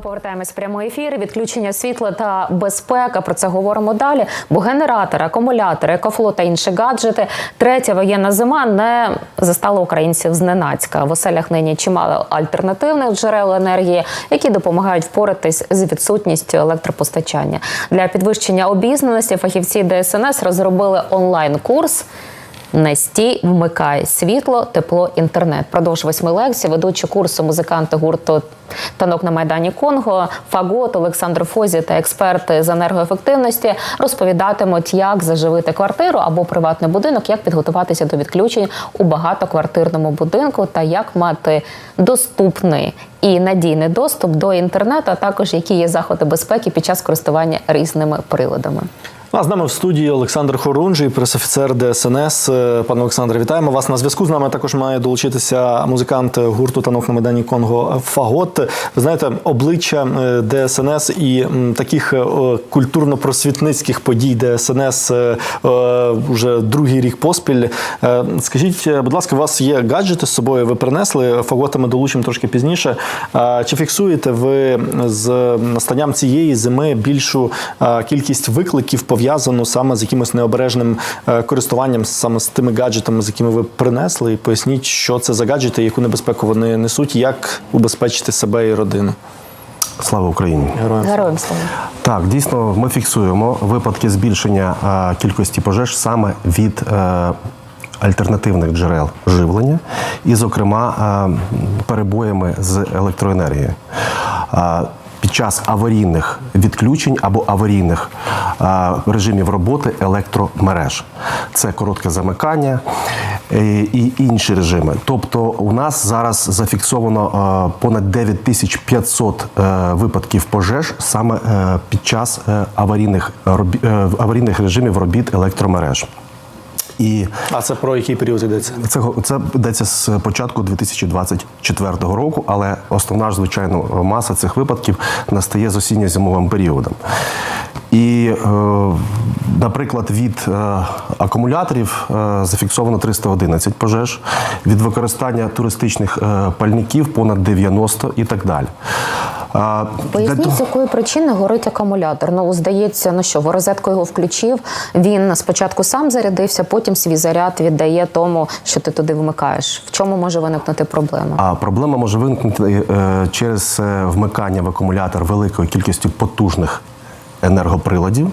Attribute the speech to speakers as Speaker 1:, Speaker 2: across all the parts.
Speaker 1: Повертаємось в прямий ефір. Відключення світла та безпека. Про це говоримо далі. Бо генератори, акумулятори, екофлот та інші гаджети. Третя воєнна зима не застала українців зненацька. В оселях нині чимало альтернативних джерел енергії, які допомагають впоратись з відсутністю електропостачання. Для підвищення обізнаності фахівці ДСНС розробили онлайн-курс. Не стій, вмикай світло, тепло, інтернет. Продовж восьми лекцій ведучі курсу музиканти гурту танок на майдані Конго, Фагот, Олександр Фозі та експерти з енергоефективності розповідатимуть, як заживити квартиру або приватний будинок, як підготуватися до відключень у багатоквартирному будинку та як мати доступний і надійний доступ до інтернету, а також які є заходи безпеки під час користування різними приладами.
Speaker 2: Ну, А з нами в студії Олександр Хорунжий, пресофіцер ДСНС. Е, Пане Олександре, вітаємо вас на зв'язку. З нами також має долучитися музикант гурту танок на майдані Конго Фагот. Ви знаєте, обличчя е, ДСНС і таких е, культурно-просвітницьких подій ДСНС вже другий рік поспіль. Скажіть, будь ласка, у вас є гаджети з собою? Ви принесли фагота ми долучимо трошки пізніше. Чи фіксуєте ви з настанням цієї зими більшу кількість викликів пов'язану саме з якимось необережним е, користуванням саме з тими гаджетами, з якими ви принесли? І поясніть, що це за гаджети, яку небезпеку вони несуть, як убезпечити себе і родину.
Speaker 3: Слава Україні!
Speaker 2: Героям.
Speaker 1: Героям слава.
Speaker 3: Так, дійсно, ми фіксуємо випадки збільшення е, кількості пожеж саме від е, альтернативних джерел живлення, і, зокрема, перебоями з електроенергією. Під час аварійних відключень або аварійних режимів роботи електромереж. Це коротке замикання е, і інші режими. Тобто, у нас зараз зафіксовано е, понад 9500 е, випадків пожеж саме під час аварійних, аварійних режимів робіт електромереж. І
Speaker 2: А це про який період йдеться?
Speaker 3: це, це йдеться з початку 2024 року, але основна ж звичайно маса цих випадків настає з осінньо-зимовим періодом. І, е, наприклад, від е, акумуляторів е, зафіксовано 311 пожеж, від використання туристичних е, пальників понад 90 і так далі.
Speaker 1: Поясніть, з якої причини горить акумулятор. Ну, здається, ну що, в розетку його включив. Він спочатку сам зарядився, потім свій заряд віддає тому, що ти туди вмикаєш. В чому може виникнути проблема?
Speaker 3: А проблема може виникнути е, через е, вмикання в акумулятор великою кількістю потужних енергоприладів.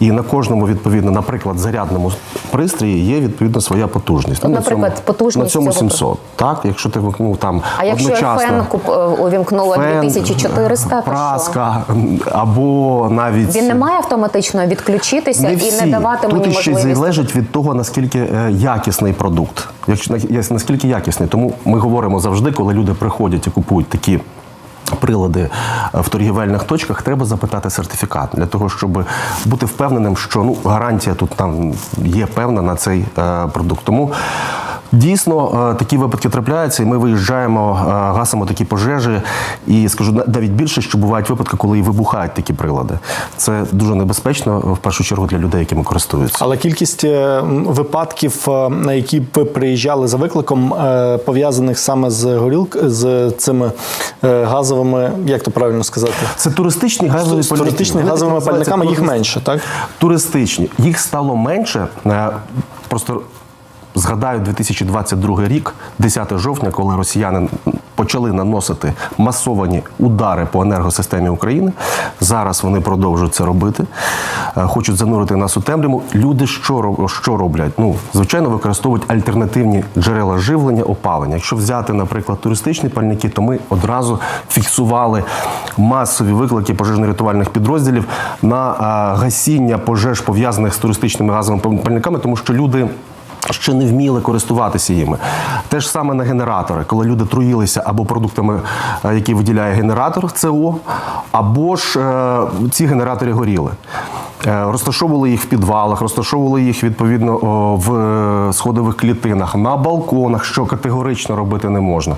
Speaker 3: І на кожному, відповідно, наприклад, зарядному пристрої є відповідно своя потужність.
Speaker 1: От,
Speaker 3: на
Speaker 1: наприклад,
Speaker 3: цьому,
Speaker 1: потужність
Speaker 3: на цьому
Speaker 1: цього
Speaker 3: 700. Так, якщо ти вимкнув там
Speaker 1: А якщо я
Speaker 3: одночасно
Speaker 1: куп- е, увімкнула
Speaker 3: фен,
Speaker 1: 2400, то що?
Speaker 3: праска або навіть
Speaker 1: Він не має автоматично відключитися і
Speaker 3: всі.
Speaker 1: не давати
Speaker 3: Тут
Speaker 1: мені
Speaker 3: ще
Speaker 1: можливість.
Speaker 3: залежить від того, наскільки е, якісний продукт. Якщо наскільки якісний. Тому ми говоримо завжди, коли люди приходять і купують такі. Прилади е, в торгівельних точках треба запитати сертифікат для того, щоб бути впевненим, що ну гарантія тут там є певна на цей е, продукт. Тому дійсно е, такі випадки трапляються, і ми виїжджаємо, е, гасимо такі пожежі. І скажу на- навіть більше, що бувають випадки, коли і вибухають такі прилади. Це дуже небезпечно в першу чергу для людей, якими користуються.
Speaker 2: Але кількість е, випадків, на які ви приїжджали за викликом, пов'язаних саме з горілк з цими газовими, як то правильно сказати,
Speaker 3: Це туристичні газові
Speaker 2: з туристичними
Speaker 3: Вони
Speaker 2: газовими пальниками їх менше, так?
Speaker 3: Туристичні. Їх стало менше. Просто згадаю 2022 рік, 10 жовтня, коли росіяни почали наносити масовані удари по енергосистемі України. Зараз вони продовжують це робити. Е, Хочуть занурити нас у темряву. Люди що, що роблять? Ну, звичайно, використовують альтернативні джерела живлення, опалення. Якщо взяти, наприклад, туристичні пальники, то ми одразу фіксували масові виклики пожежно-рятувальних підрозділів на е, гасіння пожеж пов'язаних з туристичними газовими пальниками, тому що люди. Ще не вміли користуватися їми. Те ж саме на генератори, коли люди труїлися або продуктами, е, які виділяє генератор ЦО, або ж е, ці генератори горіли. Е, Розташовували їх в підвалах, розташовували їх відповідно в е, сходових клітинах, на балконах, що категорично робити не можна.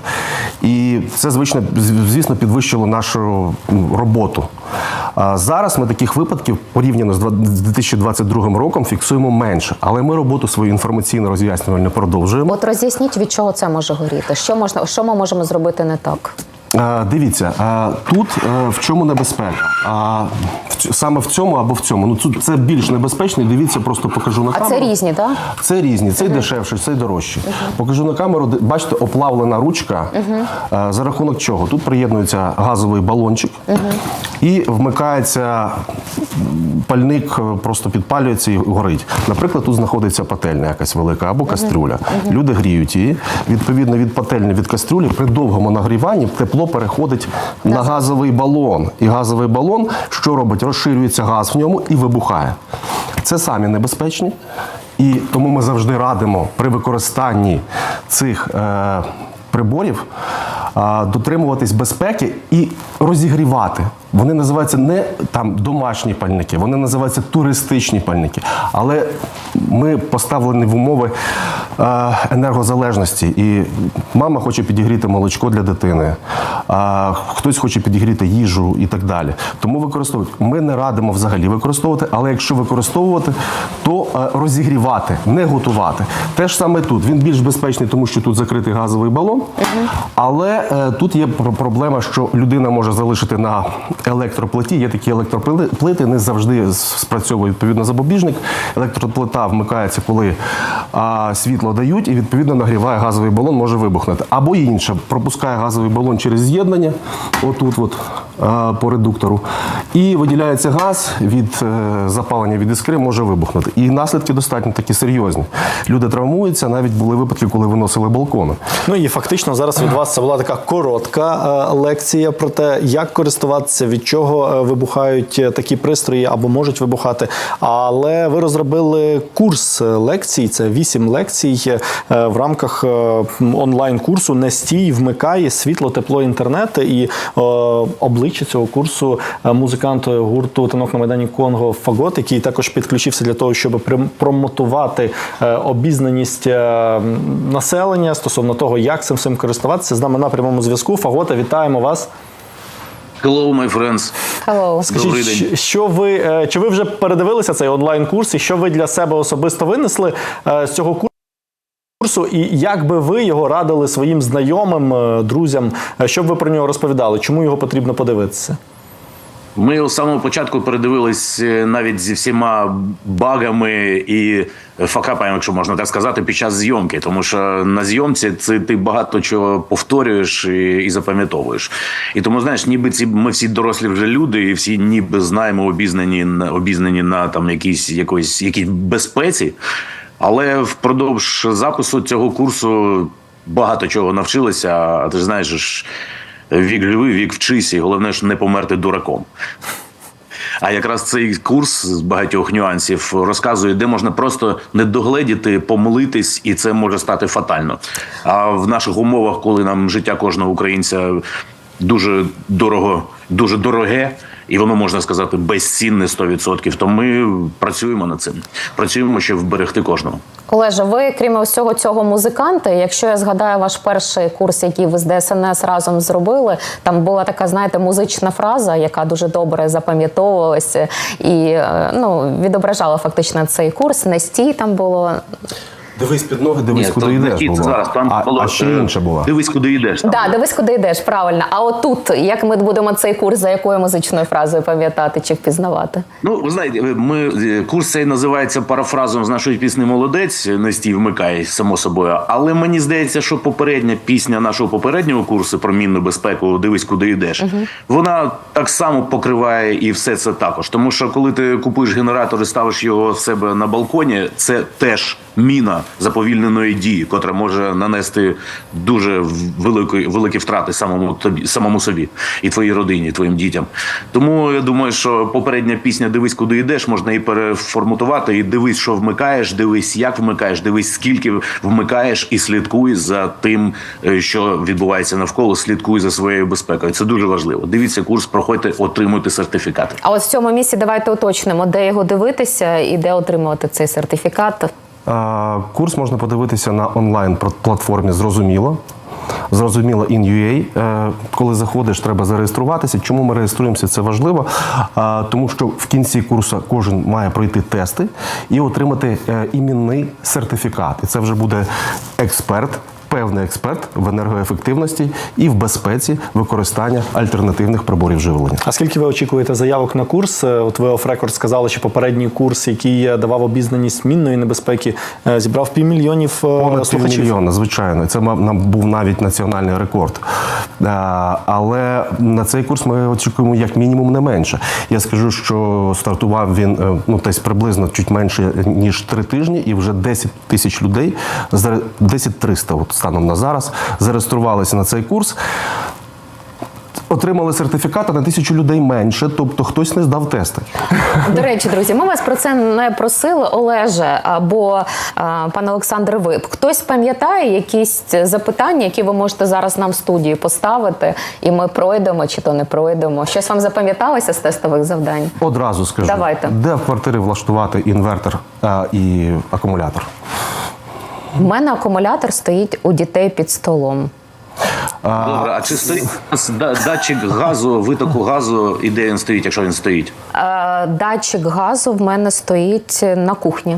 Speaker 3: І це, звично, звісно, підвищило нашу роботу. Зараз ми таких випадків порівняно з 2022 роком фіксуємо менше, але ми роботу свою інформаційно роз'яснювальну продовжуємо.
Speaker 1: От роз'ясніть, від чого це може горіти. Що можна, що ми можемо зробити не так?
Speaker 3: Е, Дивіться, е, тут е, в чому небезпека? А, в Саме в цьому або в цьому. Ну тут це більш небезпечно. Дивіться, просто покажу на
Speaker 1: А
Speaker 3: камеру.
Speaker 1: це різні, так?
Speaker 3: Це різні, цей дешевший, цей дорожчий. Покажу на камеру, бачите, оплавлена ручка. За рахунок чого? Тут приєднується газовий балончик і вмикається пальник, просто підпалюється і горить. Наприклад, тут знаходиться пательня якась велика або кастрюля. Люди гріють її. Відповідно, від пательні, від кастрюлі при довгому нагріванні тепло переходить на газовий балон. І газовий балон що робить? Розширюється газ в ньому і вибухає. Це самі небезпечні. І тому ми завжди радимо при використанні цих е, приборів е, дотримуватись безпеки і розігрівати. Вони називаються не там домашні пальники, вони називаються туристичні пальники. Але ми поставлені в умови е, енергозалежності. І мама хоче підігріти молочко для дитини, а хтось хоче підігріти їжу і так далі. Тому використовують. Ми не радимо взагалі використовувати, але якщо використовувати, то е, розігрівати, не готувати. Те ж саме тут. Він більш безпечний, тому що тут закритий газовий балон. Але е, тут є пр- проблема, що людина може залишити на електроплиті. Є такі електроплити, не завжди спрацьовує відповідно запобіжник. Електроплита вмикається, коли а, світло дають, і відповідно нагріває газовий балон, може вибухнути. Або інше, пропускає газовий балон через з'єднання, отут, от, а, по редуктору, і виділяється газ від е, запалення від іскри, може вибухнути. І наслідки достатньо такі серйозні. Люди травмуються, навіть були випадки, коли виносили балкони.
Speaker 2: Ну і фактично зараз від вас це була така коротка е, лекція про те, як користуватися, від чого е, вибухають е, такі пристрої або можуть вибухати. Але ви розробили курс лекцій, це вісім лекцій е, в рамках е, онлайн-курсу Не стій, вмикай світло, тепло, інтернет. І обличчя цього курсу музикант гурту танок на майдані Конго Фагот, який також підключився для того, щоб промотувати обізнаність населення стосовно того, як цим всім користуватися. З нами на прямому зв'язку. Фагота, вітаємо вас.
Speaker 4: Hello, my friends.
Speaker 1: Hello.
Speaker 2: Скажіть,
Speaker 4: Добрий день.
Speaker 2: що- що ви е, чи ви вже передивилися цей онлайн курс, і що ви для себе особисто винесли е, з цього курсу? І як би ви його радили своїм знайомим, е, друзям, е, що б ви про нього розповідали? Чому його потрібно подивитися?
Speaker 4: Ми з самого початку передивились е, навіть зі всіма багами і факапами, якщо можна так сказати, під час зйомки. Тому що на зйомці це ти багато чого повторюєш і, і запам'ятовуєш. І тому, знаєш, ніби ці ми всі дорослі вже люди, і всі ніби знаємо, обізнані на- обізнані на там якійсь якоїсь якійсь безпеці. Але впродовж запису цього курсу багато чого навчилися. А ти ж знаєш, вік живи, вік вчися, і головне ж не померти дураком. А якраз цей курс з багатьох нюансів розказує, де можна просто не догледіти, помилитись, і це може стати фатально. А в наших умовах, коли нам життя кожного українця дуже дорого, дуже дороге, і воно можна сказати безцінне 100%, то ми працюємо над цим. Працюємо, щоб вберегти кожного.
Speaker 1: Олеже, ви крім усього цього музиканта, якщо я згадаю ваш перший курс, який ви з ДСНС разом зробили, там була така, знаєте, музична фраза, яка дуже добре запам'ятовувалася і е, ну, відображала фактично цей курс. Не стій там було.
Speaker 3: Дивись під ноги, дивись,
Speaker 4: Ні,
Speaker 3: куди
Speaker 4: то
Speaker 3: йдеш.
Speaker 4: не
Speaker 3: Було.
Speaker 4: зараз, там
Speaker 3: а,
Speaker 4: було,
Speaker 3: а ще
Speaker 4: е,
Speaker 3: інша була.
Speaker 4: Дивись, куди йдеш. там
Speaker 1: Да, дивись, куди йдеш, правильно. А отут, як ми будемо цей курс за якою музичною фразою пам'ятати чи впізнавати?
Speaker 4: Ну, ви знаєте, ми е, курс цей називається парафразом з нашої пісні Молодець не стій вмикай, само собою. Але мені здається, що попередня пісня нашого попереднього курсу про мінну безпеку Дивись, куди йдеш. Вона так само покриває і все це також. Тому що коли ти купуєш генератор і ставиш його в себе на балконі, це теж міна заповільненої дії, котра може нанести дуже великі, великі втрати самому тобі, самому собі і твоїй родині, і твоїм дітям. Тому я думаю, що попередня пісня Дивись, куди йдеш, можна і переформатувати. І дивись, що вмикаєш, дивись, як вмикаєш, дивись, скільки вмикаєш, і слідкуй за тим, е, що відбувається навколо. Слідкуй за своєю безпекою. Це дуже важливо. Дивіться курс, проходьте, отримуйте сертифікати.
Speaker 1: А от в цьому місці давайте уточнимо, де його дивитися і де отримувати цей сертифікат.
Speaker 3: Курс можна подивитися на онлайн платформі Зрозуміло. Зрозуміло in.ua. Е, Коли заходиш, треба зареєструватися. Чому ми реєструємося? Це важливо, тому що в кінці курсу кожен має пройти тести і отримати е, іменний сертифікат. І це вже буде експерт. Певний експерт в енергоефективності і в безпеці використання альтернативних приборів живлення.
Speaker 2: А скільки ви очікуєте заявок на курс? Е, От ви рекорд сказали, що попередній курс, який е, давав обізнаність мінної небезпеки, е, зібрав півмільйонів
Speaker 3: Понад
Speaker 2: слухачів.
Speaker 3: півмільйона, звичайно. Це нам був навіть національний рекорд. Але на цей курс ми очікуємо як мінімум не менше. Я скажу, що стартував він ну десь приблизно чуть менше ніж три тижні, і вже 10 тисяч людей заре- 10 300 от станом на зараз зареєструвалися на цей курс. Отримали сертифікат а на тисячу людей менше, тобто хтось не здав тести.
Speaker 1: До речі, друзі, ми вас про це не просили, Олеже або а, пан Олександр. Ви хтось пам'ятає якісь запитання, які ви можете зараз нам в студії поставити, і ми пройдемо чи то не пройдемо. Щось вам запам'яталося з тестових завдань?
Speaker 3: Одразу скажу,
Speaker 1: Давайте.
Speaker 3: де в квартирі влаштувати інвертор а, і акумулятор.
Speaker 1: У мене акумулятор стоїть у дітей під столом.
Speaker 4: Добре, а чи стоїть датчик газу, витоку газу, і де він стоїть, якщо він стоїть?
Speaker 1: Е, Датчик газу в мене стоїть на кухні.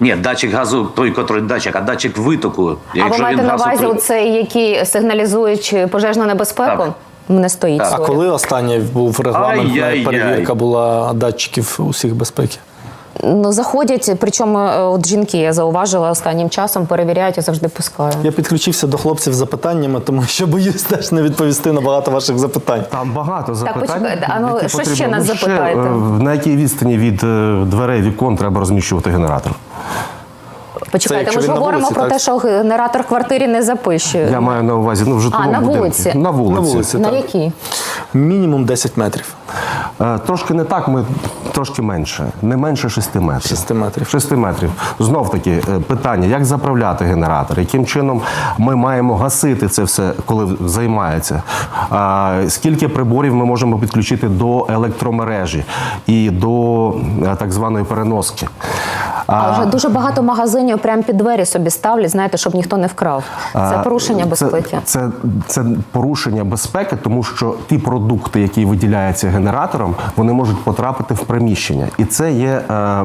Speaker 4: Ні, датчик газу, той, котрий датчик, а датчик витоку.
Speaker 1: а ви маєте на увазі
Speaker 4: при-
Speaker 1: оцей, який сигналізує пожежну небезпеку?
Speaker 4: Так.
Speaker 1: Не стоїть.
Speaker 2: А коли останнє був регламентна
Speaker 4: Ай-яй-яй.
Speaker 2: перевірка була датчиків усіх безпеки?
Speaker 1: Ну, заходять, причому е, от жінки я зауважила останнім часом, перевіряють, я завжди пускаю.
Speaker 2: Я підключився до хлопців з запитаннями, тому що боюсь теж не відповісти на багато ваших запитань.
Speaker 3: Там багато запитань.
Speaker 1: почекайте, а ну, що
Speaker 3: потрібно.
Speaker 1: ще нас
Speaker 3: Ну,
Speaker 1: запитаєте?
Speaker 3: е, На якій відстані від е, дверей вікон треба розміщувати генератор?
Speaker 1: Почекайте, ми ж говоримо
Speaker 2: вулиці,
Speaker 1: про
Speaker 2: так?
Speaker 1: те, що генератор в квартирі не запищує.
Speaker 3: Я маю на увазі ну, в житловому
Speaker 1: на
Speaker 3: будинку.
Speaker 1: вулиці?
Speaker 3: На вулиці.
Speaker 2: На вулиці.
Speaker 1: На
Speaker 2: так.
Speaker 1: якій?
Speaker 2: Мінімум 10 метрів.
Speaker 3: Е, Трошки не так, ми трошки менше. Не менше 6 метрів.
Speaker 2: 6 метрів.
Speaker 3: 6 метрів. Знов таки е, питання: як заправляти генератор? Яким чином ми маємо гасити це все, коли займається? А, Скільки приборів ми можемо підключити до електромережі і до е, так званої переноски?
Speaker 1: А вже дуже багато магазинів прямо під двері собі ставлять, знаєте, щоб ніхто не вкрав. Це
Speaker 3: А,
Speaker 1: порушення безпеки.
Speaker 3: Це, це, це порушення безпеки, тому що ті продукти, які виділяються генератором, вони можуть потрапити в приміщення, і це є е,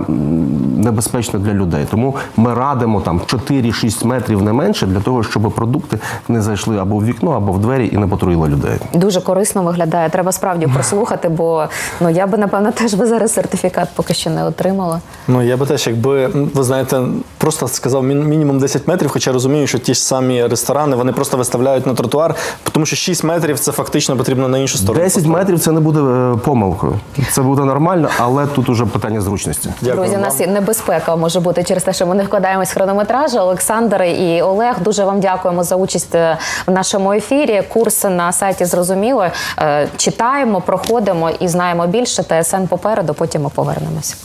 Speaker 3: небезпечно для людей. Тому ми радимо там 4-6 метрів не менше для того, щоб продукти не зайшли або в вікно, або в двері і не потруїли людей.
Speaker 1: Дуже корисно виглядає. Треба справді прослухати, бо ну я би напевно теж би зараз сертифікат поки що не отримала.
Speaker 2: Ну я би теж, якби ви знаєте, просто сказав мінімум 10 метрів, хоча розумію, що ті ж самі ресторани вони просто виставляють на тротуар, тому що 6 метрів це фактично потрібно на іншу сторону.
Speaker 3: 10 метрів це не буде е, помилкою. Це буде нормально, але тут уже питання зручності.
Speaker 2: Дякую
Speaker 1: Друзі, у нас є небезпека може бути через те, що ми не вкладаємось в хронометраж. Олександр і Олег, дуже вам дякуємо за участь е, в нашому ефірі. Курси на сайті зрозуміло. Е, Читаємо, проходимо і знаємо більше. ТСН попереду. Потім ми повернемось.